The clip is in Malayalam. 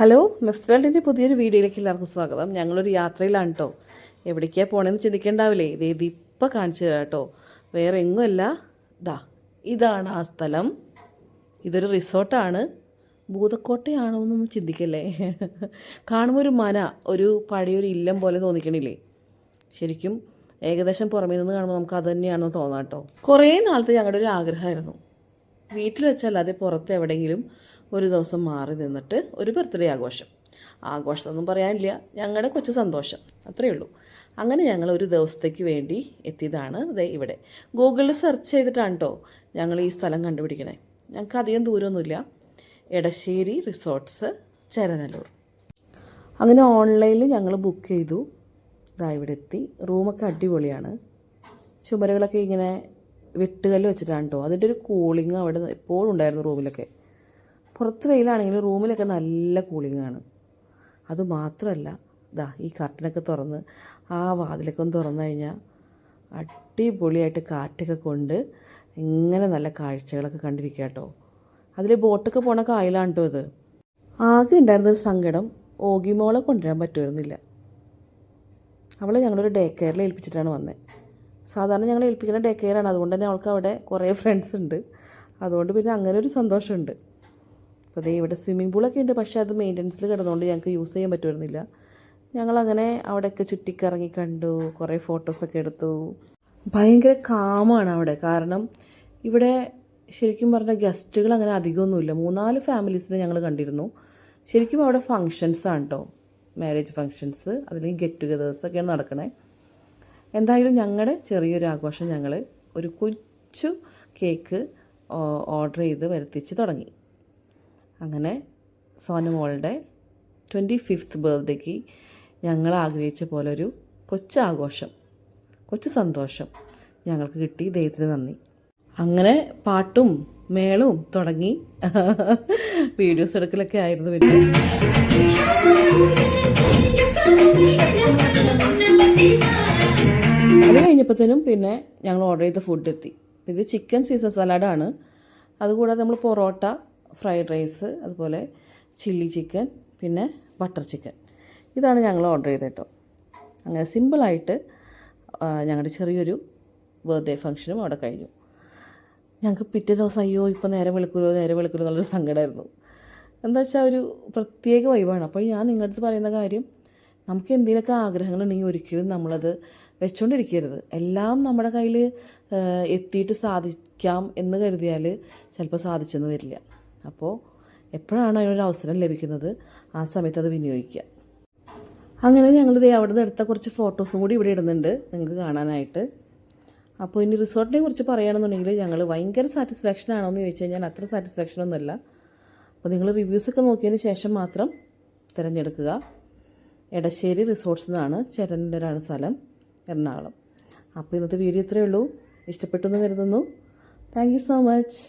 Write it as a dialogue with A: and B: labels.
A: ഹലോ മിസ് വേൾഡിന്റെ പുതിയൊരു വീഡിയോയിലേക്ക് എല്ലാവർക്കും സ്വാഗതം. ഞങ്ങളൊരു യാത്രയിലാണ് കേട്ടോ എവിടേക്കാണ് പോകണമെന്ന് ചിന്തിക്കേണ്ടാവില്ലേ? ഇത് ഇതിപ്പോൾ കാണിച്ചു തരാം കേട്ടോ വേറെ എങ്ങുമല്ല ദാ ഇതാണ് ആ സ്ഥലം. ഇതൊരു റിസോർട്ടാണ്. ഭൂതക്കോട്ടയാണോ എന്നൊന്നും ചിന്തിക്കല്ലേ? കാണുമ്പോൾ ഒരു മന ഒരു പഴയൊരു ഇല്ലം പോലെ തോന്നിക്കണില്ലേ? ശരിക്കും ഏകദേശം പുറമേ നിന്ന് കാണുമ്പോൾ നമുക്ക് അത് തന്നെയാണെന്ന് തോന്നാം കേട്ടോ കുറേ നാളത്തെ ഞങ്ങളുടെ ഒരു ആഗ്രഹമായിരുന്നു. വീട്ടിൽ വെച്ചല്ലാതെ പുറത്ത് എവിടെയെങ്കിലും ഒരു ദിവസം മാറി നിന്നിട്ട് ഒരു ബർത്ത്ഡേ ആഘോഷം. ആഘോഷമൊന്നും പറയാനില്ല. ഞങ്ങളുടെ കൊച്ചു സന്തോഷം. അത്രയേ ഉള്ളൂ. അങ്ങനെ ഞങ്ങൾ ഒരു ദിവസത്തേക്ക് വേണ്ടി എത്തിയതാണ് ദേ ഇവിടെ. ഗൂഗിളിൽ സെർച്ച് ചെയ്തിട്ടാണ് കേട്ടോ ഞങ്ങൾ ഈ സ്ഥലം കണ്ടുപിടിക്കണേ. ഞങ്ങൾക്ക് അധികം ദൂരമൊന്നുമില്ല. എടശ്ശേരി റിസോർട്ട്സ് ചരനല്ലൂർ. അങ്ങനെ ഓൺലൈനിൽ ഞങ്ങൾ ബുക്ക് ചെയ്തു. ഇതാ ഇവിടെ എത്തി. റൂമൊക്കെ അടിപൊളിയാണ്. ചുമരുകളൊക്കെ ഇങ്ങനെ വെട്ടുകല്ല് വെച്ചിട്ടാണ് കേട്ടോ അതിന്റെ ഒരു കൂളിങ് അവിടെ എപ്പോഴും ഉണ്ടായിരുന്നു റൂമിലൊക്കെ. പുറത്ത് വെയിലാണെങ്കിൽ റൂമിലൊക്കെ നല്ല കൂളിംഗാണ് ആണ്. അത് മാത്രമല്ല ഇതാ ഈ കർട്ടനൊക്കെ തുറന്ന് ആ വാതിലൊക്കെ ഒന്ന് തുറന്നു കഴിഞ്ഞാൽ അടിപൊളിയായിട്ട് കാറ്റൊക്കെ കൊണ്ട് ഇങ്ങനെ നല്ല കാഴ്ചകളൊക്കെ കണ്ടിരിക്കുക കേട്ടോ അതിൽ ബോട്ടൊക്കെ പോണ കായലാണ് കേട്ടോ ഇത്. ആകെ ഉണ്ടായിരുന്നൊരു സങ്കടം ഓഗിമോളെ കൊണ്ടുവരാൻ പറ്റുമായിരുന്നില്ല. അവളെ ഞങ്ങളൊരു ഡേ കെയറിൽ ഏൽപ്പിച്ചിട്ടാണ് വന്നത് സാധാരണ ഞങ്ങൾ ഏൽപ്പിക്കുന്ന ഡേ കെയറാണ് അതുകൊണ്ട് തന്നെ അവൾക്ക് അവിടെ കുറേ ഫ്രണ്ട്സ് ഉണ്ട്. അതുകൊണ്ട് പിന്നെ അങ്ങനെ ഒരു സന്തോഷമുണ്ട്. അപ്പോൾ അതേ ഇവിടെ സ്വിമ്മിംഗ് പൂളൊക്കെ ഉണ്ട്. പക്ഷേ അത് മെയിന്റനൻസിൽ കിടന്നുകൊണ്ട് ഞങ്ങൾക്ക് യൂസ് ചെയ്യാൻ പറ്റുമായിരുന്നില്ല. ഞങ്ങളങ്ങനെ അവിടെയൊക്കെ ചുറ്റിക്കറങ്ങി കണ്ടു. കുറേ ഫോട്ടോസൊക്കെ എടുത്തു. ഭയങ്കര കാമാണ് അവിടെ. കാരണം ഇവിടെ ശരിക്കും പറഞ്ഞാൽ ഗസ്റ്റുകൾ അങ്ങനെ അധികമൊന്നുമില്ല. മൂന്നാൽ ഫാമിലീസിനെ ഞങ്ങൾ കണ്ടിരുന്നു. ശരിക്കും അവിടെ ഫങ്ഷൻസ് ആണ് കേട്ടോ മാരേജ് ഫങ്ഷൻസ് അതിലേക്ക് ഗെറ്റ് ടുഗദേഴ്സ് ഒക്കെയാണ് നടക്കണേ. എന്തായാലും ഞങ്ങളുടെ ചെറിയൊരു ആഘോഷം ഞങ്ങൾ ഒരു കൊച്ചു കേക്ക് ഓർഡർ ചെയ്ത് വരുത്തിച്ച് തുടങ്ങി. അങ്ങനെ സോനമോളുടെ ട്വന്റി ഫിഫ്ത്ത് ബർത്ത്ഡേക്ക് ഞങ്ങൾ ആഗ്രഹിച്ച പോലെ ഒരു കൊച്ചാഘോഷം കൊച്ചു സന്തോഷം ഞങ്ങൾക്ക് കിട്ടി ദൈവത്തിന് നന്ദി. അങ്ങനെ പാട്ടും മേളവും തുടങ്ങി. വീഡിയോസ് എടുക്കലൊക്കെ ആയിരുന്നു പിന്നെ. അത് കഴിഞ്ഞപ്പോഴത്തേനും പിന്നെ ഞങ്ങൾ ഓർഡർ ചെയ്ത ഫുഡ് എത്തി. ഇത് ചിക്കൻ സീസർ സലാഡാണ് അതുകൂടാതെ നമ്മൾ പൊറോട്ട ഫ്രൈഡ് റൈസ് അതുപോലെ ചില്ലി ചിക്കൻ പിന്നെ ബട്ടർ ചിക്കൻ ഇതാണ് ഞങ്ങൾ ഓർഡർ ചെയ്തത് കേട്ടോ. അങ്ങനെ സിമ്പിളായിട്ട് ഞങ്ങളുടെ ചെറിയൊരു ബർത്ത്ഡേ ഫംഗ്ഷനും അവിടെ കഴിഞ്ഞു. ഞങ്ങൾക്ക് പിറ്റേ ദിവസം അയ്യോ ഇപ്പോൾ നേരെ വിളിക്കുമോ നേരെ വിളിക്കുമോ എന്നുള്ളൊരു സങ്കടമായിരുന്നു എന്താ വെച്ചാൽ ഒരു പ്രത്യേക വൈബാണ് അപ്പോൾ ഞാൻ നിങ്ങളുടെ അടുത്ത് പറയുന്ന കാര്യം നമുക്ക് എന്തെങ്കിലുമൊക്കെ ആഗ്രഹങ്ങളുണ്ടെങ്കിൽ ഒരിക്കലും നമ്മളത് വെച്ചുകൊണ്ടിരിക്കരുത് എല്ലാം നമ്മുടെ കയ്യിൽ എത്തിയിട്ട് സാധിക്കാം എന്ന് കരുതിയാൽ ചിലപ്പോൾ സാധിച്ചെന്ന് വരില്ല. അപ്പോൾ എപ്പോഴാണ് അതിനൊരു അവസരം ലഭിക്കുന്നത്? ആ സമയത്ത് അത് വിനിയോഗിക്കുക. അങ്ങനെ ഞങ്ങൾ ദേ അവിടെ നിന്ന് എടുത്ത കുറച്ച് ഫോട്ടോസും കൂടി ഇവിടെ ഇടുന്നുണ്ട് നിങ്ങൾക്ക് കാണാനായിട്ട്. അപ്പോൾ ഇനി റിസോർട്ടിനെ കുറിച്ച് പറയുകയാണെന്നുണ്ടെങ്കിൽ ഞങ്ങൾ ഭയങ്കര സാറ്റിസ്ഫാക്ഷൻ ആണോ എന്ന് ചോദിച്ചു കഴിഞ്ഞാൽ അത്ര സാറ്റിസ്ഫാക്ഷൻ ഒന്നുമല്ല. അപ്പോൾ നിങ്ങൾ റിവ്യൂസൊക്കെ നോക്കിയതിന് ശേഷം മാത്രം തിരഞ്ഞെടുക്കുക. എടശ്ശേരി റിസോർട്സ് എന്നാണ് ചെരണ്ടരാണ് സ്ഥലം. എറണാകുളം. അപ്പോൾ ഇന്നത്തെ വീഡിയോ ഇത്രയേ ഉള്ളൂ. ഇഷ്ടപ്പെട്ടു എന്ന് കരുതുന്നു. Thank you so much